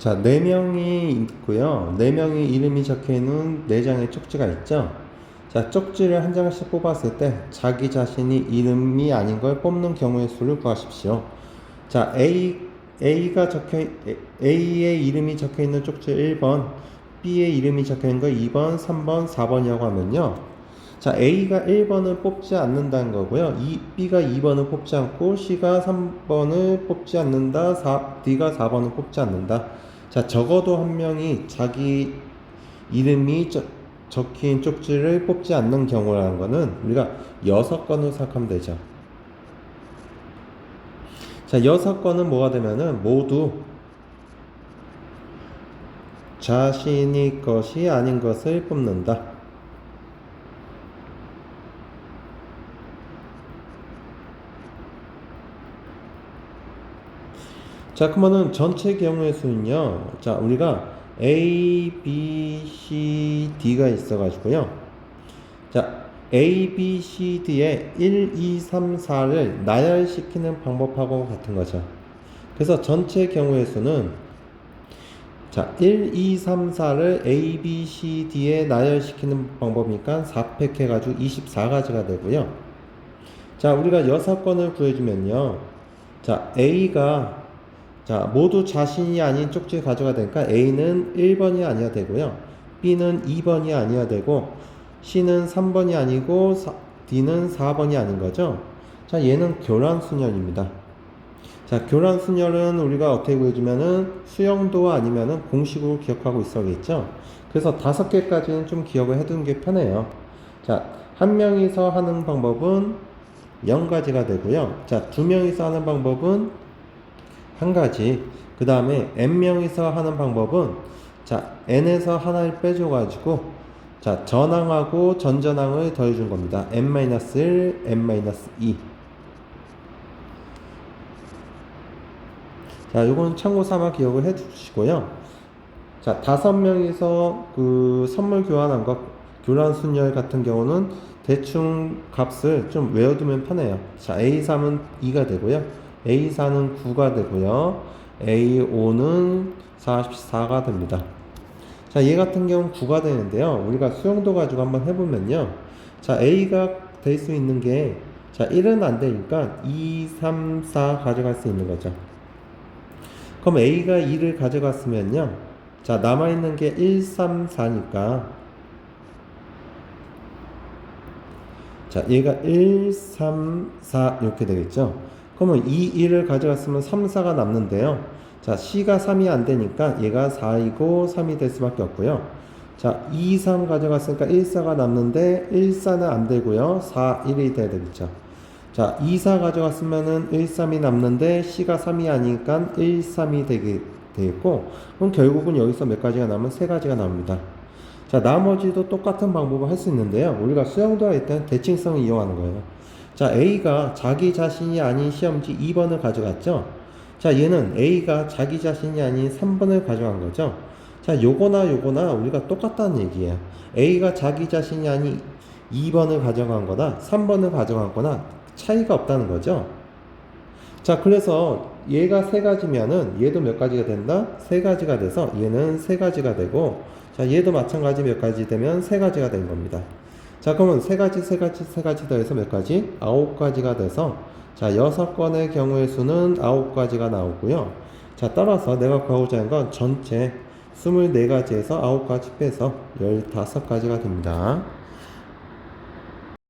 자, 네 명이 있고요. 네 명이 이름이 적혀 있는 네 장의 쪽지가 있죠. 자, 쪽지를 한 장씩 뽑았을 때 자기 자신이 이름이 아닌 걸 뽑는 경우의 수를 구하십시오. 자, A A가 적혀 있- A의 이름이 적혀 있는 쪽지 1번, B의 이름이 적혀 있는 거 2번, 3번, 4번이라고 하면요. 자, A가 1번을 뽑지 않는다는 거고요. 이, B가 2번을 뽑지 않고 C가 3번을 뽑지 않는다. 4, D가 4번을 뽑지 않는다. 자, 적어도 한 명이 자기 이름이 저- 적힌 쪽지를 뽑지 않는 경우라는 거는 우리가 여섯 건을 생각하면 되죠. 자, 여섯 건은 뭐가 되면은 모두 자신이 것이 아닌 것을 뽑는다. 자, 그러면은 전체 경우의 수는요. 자, 우리가 A, B, C, D가 있어가지고요. 자, A, B, C, D의 1, 2, 3, 4를 나열시키는 방법하고 같은 거죠. 그래서 전체 경우의 수는 자, 1, 2, 3, 4를 A, B, C, D에 나열시키는 방법이니까 4팩 해가지고 24가지가 되고요. 자, 우리가 6건을 구해주면요. 자, A가 자, 모두 자신이 아닌 쪽지 가져가 되니까 A는 1번이 아니야 되고요. B는 2번이 아니야 되고 C는 3번이 아니고 사- D는 4번이 아닌 거죠. 자, 얘는 교란 순열입니다. 자, 교란 순열은 우리가 어떻게 구해주면은 수영도 아니면은 공식으로 기억하고 있어야겠죠. 그래서 다섯 개까지는 좀 기억을 해두는 게 편해요. 자, 한 명이서 하는 방법은 0가지가 되고요. 자, 두 명이서 하는 방법은 한 가지. 그 다음에 n명이서 하는 방법은 자 n에서 하나를 빼줘가지고 자 전항하고 전전항을 더해준 겁니다. n-1, n-2. 자 요건 참고 삼아 기억을 해주시고요. 자 다섯 명이서 그 선물 교환한 것 교란 순열 같은 경우는 대충 값을 좀 외워두면 편해요. 자 A3은 2가 되고요. A4는 9가 되고요. A5는 44가 됩니다. 자, 얘 같은 경우는 9가 되는데요. 우리가 수용도 가지고 한번 해보면요. 자, A가 될 수 있는 게, 자, 1은 안 되니까 2, 3, 4 가져갈 수 있는 거죠. 그럼 A가 2를 가져갔으면요. 자, 남아있는 게 1, 3, 4니까. 자, 얘가 1, 3, 4 이렇게 되겠죠. 그러면 2, 1을 가져갔으면 3, 4가 남는데요. 자, C가 3이 안 되니까 얘가 4이고 3이 될 수밖에 없고요. 자, 2, 3 가져갔으니까 1, 4가 남는데 1, 4는 안 되고요. 4, 1이 돼야 되겠죠. 자, 2, 4 가져갔으면은 1, 3이 남는데 C가 3이 아니니까 1, 3이 되게 되겠고 그럼 결국은 여기서 몇 가지가 남으면 세 가지가 나옵니다. 자, 나머지도 똑같은 방법을 할 수 있는데요. 우리가 수영도 할 때는 대칭성을 이용하는 거예요. 자, A가 자기 자신이 아닌 시험지 2번을 가져갔죠. 자, 얘는 A가 자기 자신이 아닌 3번을 가져간 거죠. 자, 요거나 요거나 우리가 똑같다는 얘기예요. A가 자기 자신이 아닌 2번을 가져간 거나 3번을 가져간 거나 차이가 없다는 거죠. 자, 그래서 얘가 세 가지면은 얘도 몇 가지가 된다? 세 가지가 돼서 얘는 세 가지가 되고 자, 얘도 마찬가지 몇 가지 되면 세 가지가 된 겁니다. 자, 그러면 세 가지, 세 가지, 세 가지 더해서 몇 가지? 아홉 가지가 돼서 자, 여섯 건의 경우의 수는 아홉 가지가 나오고요. 자, 따라서 내가 구하고자 하는 건 전체 24가지에서 아홉 가지 빼서 15가지가 됩니다.